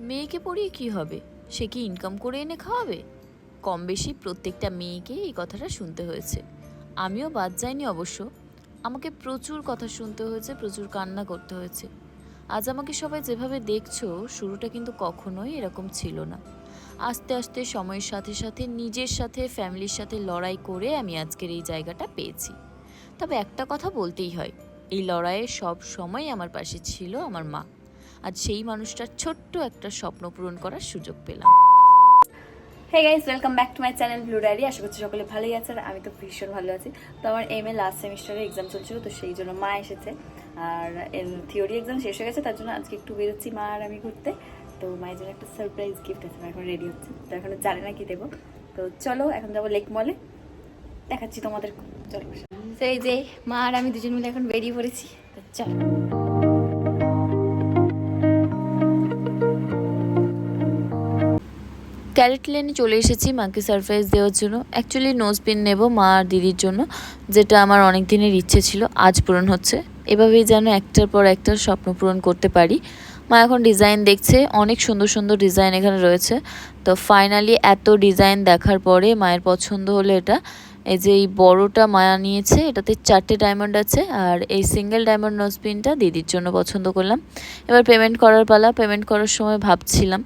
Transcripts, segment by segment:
মেয়েকে পড়িয়ে কি হবে? সে কি ইনকাম করে এনে খাওয়াবে? কম বেশি প্রত্যেকটা মেয়েকে এই কথাটা শুনতে হয়েছে। আমিও বাদ যাইনি অবশ্য। আমাকে প্রচুর কথা শুনতে হয়েছে, প্রচুর কান্না করতে হয়েছে। আজ আমাকে সবাই যেভাবে দেখছ, শুরুটা কিন্তু কখনোই এরকম ছিল না। আস্তে আস্তে সময়ের সাথে সাথে নিজের সাথে, ফ্যামিলির সাথে লড়াই করে আমি আজকের এই জায়গাটা পেয়েছি। তবে একটা কথা বলতেই হয়, এই লড়াইয়ে সব সময় আমার পাশে ছিল আমার মা। আজ সেই মানুষটার ছোট্ট একটা স্বপ্ন পূরণ করার সুযোগ পেলাম। Hey guys welcome back to my channel blue diary আশা করছি সকলে ভালোই আছে আর আমি তো ভীষণ ভালো আছি। তো আমার এম এ লাস্ট সেমিস্টারে এক্সাম চলছিল তো সেই জন্য মা এসেছে। আর থিওরি এক্সাম শেষ হয়ে গেছে তার জন্য আজকে একটু বেরোচ্ছি মা আর আমি ঘুরতে। তো মায়ের জন্য একটা সারপ্রাইজ গিফট আছে মা এখন রেডি হচ্ছে। তো এখন জানি না কি দেবো। তো চলো এখন যাব লেক মলে দেখাচ্ছি তোমাদের চলো এই যে মা আর আমি দুজন মিলে এখন বেরিয়ে পড়েছি তো চলো। ক্যারেট লেনে চলে এসেছি মাকে সারপ্রাইজ দেওয়ার জন্য। অ্যাকচুয়ালি নোজ পিন নেব মা আর দিদির জন্য, যেটা আমার অনেক দিনের ইচ্ছে ছিল, আজ পূরণ হচ্ছে। এভাবেই যেন একটার পর একটা স্বপ্ন পূরণ করতে পারি। মা এখন ডিজাইন দেখছে, অনেক সুন্দর সুন্দর ডিজাইন এখানে রয়েছে। তো ফাইনালি এত ডিজাইন দেখার পরে মায়ের পছন্দ হলো এটা। এই যে এই বড়টা মায়া নিয়েছে, এটাতে চারটে ডায়মন্ড আছে, আর এই সিঙ্গেল ডায়মন্ড নোজ পিনটা দিদির জন্য পছন্দ করলাম। এবার পেমেন্ট করার পালা পেমেন্ট করার সময় ভাবছিলাম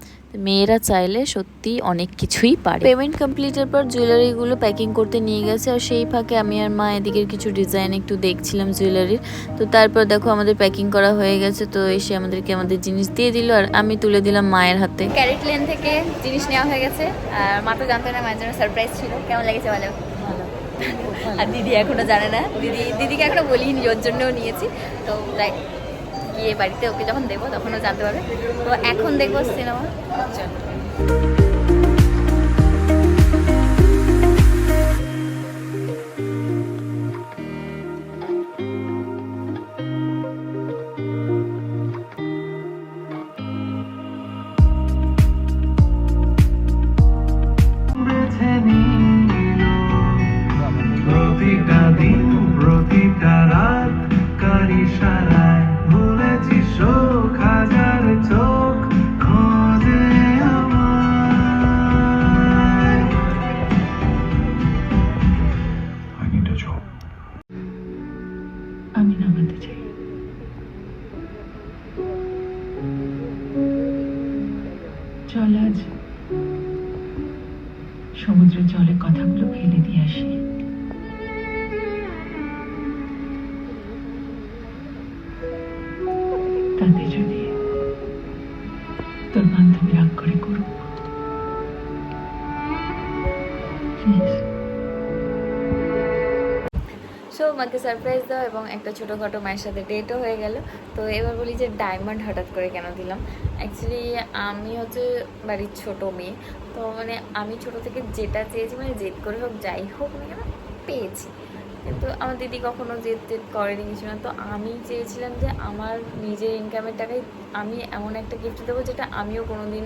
মেয়েরা চাইলে সত্যি অনেক কিছুই পারে। পেমেন্ট কমপ্লিটের পর জুয়েলারিগুলো প্যাকিং করতে নিয়ে গেছে আর সেই ফাঁকে আমি আর মা এদিকের কিছু ডিজাইন একটু দেখছিলাম জুয়েলারির তো তারপর দেখো আমাদের প্যাকিং করা হয়ে গেছে তো এসে আমাদেরকে আমাদের জিনিস দিয়ে দিল আর আমি তুলে দিলাম মায়ের হাতে। ক্যারেট লেন থেকে জিনিস নেওয়া হয়ে গেছে। আর মা তো জানতো না মায়ের জন্য সারপ্রাইজ ছিল। কেমন লেগেছে বলো? আর দিদি এখনও জানে না। দিদি দিদিকে এখনও বলিনি ওর জন্যও নিয়েছি। তো গিয়ে বাড়িতে ওকে যখন দেবো তখনও জানতে পারবে। তো এখন দেখব সিনেমা। চল আমি নামাতে চাই। চল আজ সমুদ্রের জলে কথাগুলো ফেলে দিয়ে আসি। তাতে যদি তোর বান্ধবী রাগ করে করুক। সো মাকে সারপ্রাইজ দাও এবং একটা ছোটোখাটো মায়ের সাথে ডেটও হয়ে গেল। তো এবার বলি যে ডায়মন্ড হঠাৎ করে কেন দিলাম? অ্যাকচুয়ালি আমি হচ্ছে বাড়ির ছোট মেয়ে। তো মানে আমি ছোট থেকে যেটা চেয়েছি মানে জেদ করে হোক, যাই হোক না কেন পেয়েছি? কিন্তু আমার দিদি কখনো জেদ টেদ করেনি কিছু না। তো আমি চেয়েছিলাম যে আমার নিজের ইনকামের টাকায় আমি এমন একটা গিফট দেবো যেটা আমিও কোনো দিন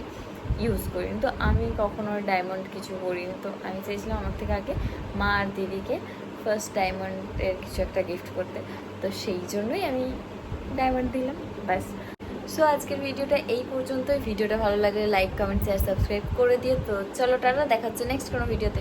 ইউজ করিনি। তো আমি কখনো ডায়মন্ড কিছু করিনি। তো আমি চেয়েছিলাম আমার থেকে আগে মা আর দিদিকে ফার্স্ট ডায়মন্ডের কিছু একটা গিফট করতে। তো সেই জন্যই আমি ডায়মন্ড দিলাম, ব্যাস। সো আজকের ভিডিওটা এই পর্যন্তই। ভিডিওটা ভালো লাগলে লাইক কমেন্ট শেয়ার সাবস্ক্রাইব করে দিয়ে তো চলো টানা দেখাচ্ছে নেক্সট কোনো ভিডিওতে